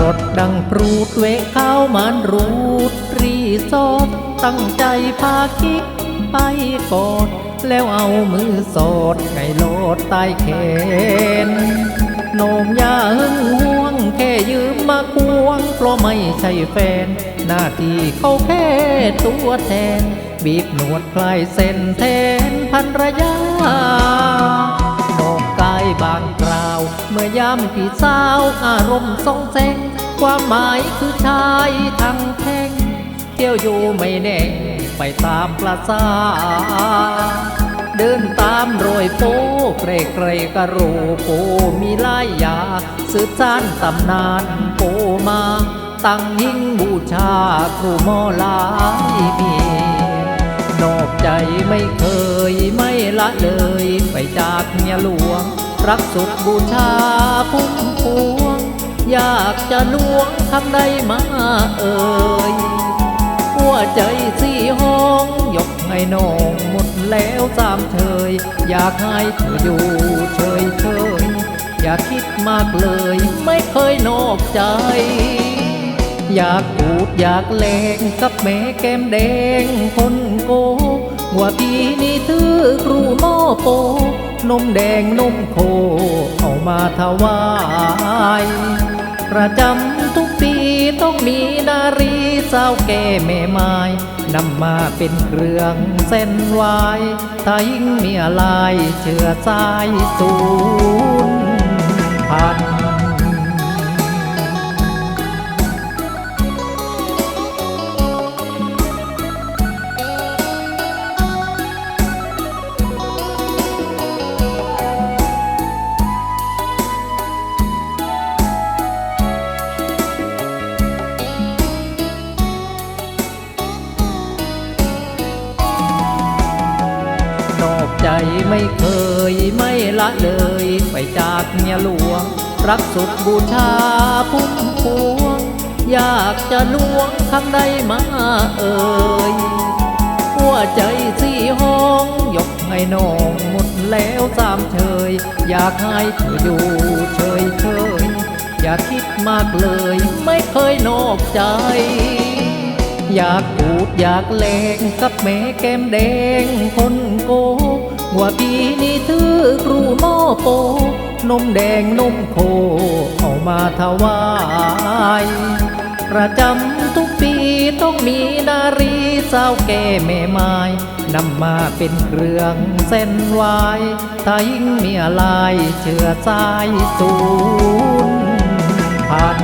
รถดังปรูดเวเข้ามันรูด รีสอดตั้งใจพาคิดไปกอดแล้วเอามือสอดไก่โลดใต้แขนโนมยาหึงห่วง แค่ยืมมาควง เพราะไม่ใช่แฟน หน้าที่เขาแค่ตัวแทน บีบหนวดคลายเส้นแทนพันรยานอกกายบางคราว เมื่อยามพี่สาวอารมณ์ ทรงแสงความหมายคือชายทั้งแท่งเที่ยวอยู่ไม่แน่ไปตามประสาเดินตามรอยโป้เกรเกรกระโรโปมีลายยาสืบสานตำนานโปมา ตั้งหิ้งบูชาครูมอหลายมีนอกใจไม่เคยไม่ละเลยไปจากเมียหลวง รักสุดบูชาพุ่มพวง อยากจะล้วงคำใดมาเอ่ยหัวใจสี่ห้องยกให้น้องหมดแล้วสามเธยอยากให้เธออยู่เฉยเฉยอย่าคิดมากเลย ไม่เคยนอกใจ อยากพูดอยากแลงกับแม่แก้มแดงคนโกว่าพี่นี่ถือครูหม้อโปนมแดงนมโค เอามาถวาย ประจำทุกปีต้องมีนารีสาวแก่แม่ไม้นำมาเป็นเครื่องเส้นไหวถ้ายิ่งมีอะไรเชื่อสายสูญพันผ่าน ไม่เคยไม่ละเลยไปจากเมียหลวง รักสุดบูชาพุ่มพวง อยากจะลวงคำใดมาเอ่ยหัวใจสี่ห้องยกให้น้องหมดแล้วสามเชยอยากให้เธออยู่เฉยเฉยอย่าคิดมากเลยไม่เคยนอกใจอยากพูดอยากแลงกับแม่แก้มแดงคนโก ว่าปีนี้ถือครูหม้อโป นมแดงนมโคเอามาถวาย ประจำทุกปีต้องมีนารีสาวแก่แม่ไม้นำมาเป็นเครื่องเส้นไหวถ้ายิ่งมีอะไรเชื่อสายสูญพัน